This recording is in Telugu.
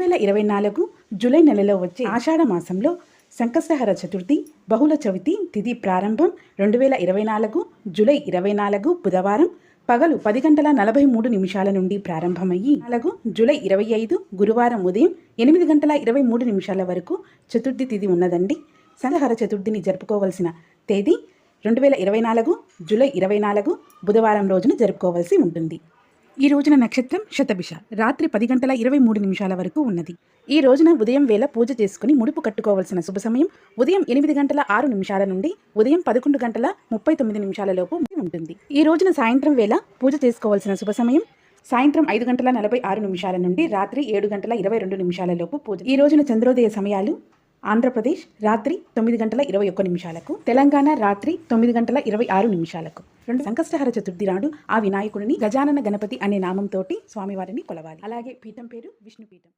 వేల ఇరవై నాలుగు జూలై నెలలో వచ్చే ఆషాఢ మాసంలో సంకష్టహర చతుర్థి బహుళ చవితి తిథి ప్రారంభం రెండు వేల ఇరవై నాలుగు జూలై ఇరవై నాలుగు బుధవారం పగలు పది గంటల నలభై మూడు నిమిషాల నుండి ప్రారంభమయ్యి నాలుగు జూలై ఇరవై ఐదు గురువారం ఉదయం ఎనిమిది గంటల ఇరవై మూడు నిమిషాల వరకు చతుర్థి తిథి ఉన్నదండి. సంకష్టహర చతుర్థిని జరుపుకోవలసిన తేదీ రెండు వేల ఇరవై నాలుగు జూలై ఇరవై నాలుగు బుధవారం రోజున జరుపుకోవాల్సి ఉంటుంది. ఈ రోజున నక్షత్రం శతభిష. రాత్రి పది గంటల ఇరవై మూడు నిమిషాల వరకు ఉన్నది. ఈ రోజున ఉదయం వేళ పూజ చేసుకుని ముడుపు కట్టుకోవాల్సిన శుభ సమయం ఉదయం ఎనిమిది గంటల ఆరు నిమిషాల నుండి ఉదయం పదకొండు గంటల ముప్పై తొమ్మిది నిమిషాల లోపు ఉంటుంది. ఈ రోజున సాయంత్రం వేళ పూజ చేసుకోవాల్సిన శుభ సమయం సాయంత్రం ఐదు గంటల నలభై ఆరు నిమిషాల నుండి రాత్రి ఏడు గంటల ఇరవై రెండు నిమిషాల లోపు పూజ. ఈ రోజున చంద్రోదయ సమయాలు ఆంధ్రప్రదేశ్ రాత్రి తొమ్మిది గంటల ఇరవై ఒక్క నిమిషాలకు తెలంగాణ రాత్రి తొమ్మిది గంటల ఇరవై ఆరు నిమిషాలకు. రెండు సంకష్టహర చతుర్థి నాడు ఆ వినాయకుడిని గజానన గణపతి అనే నామంతోటి స్వామివారిని కొలవాలి. అలాగే పీఠం పేరు విష్ణుపీఠం.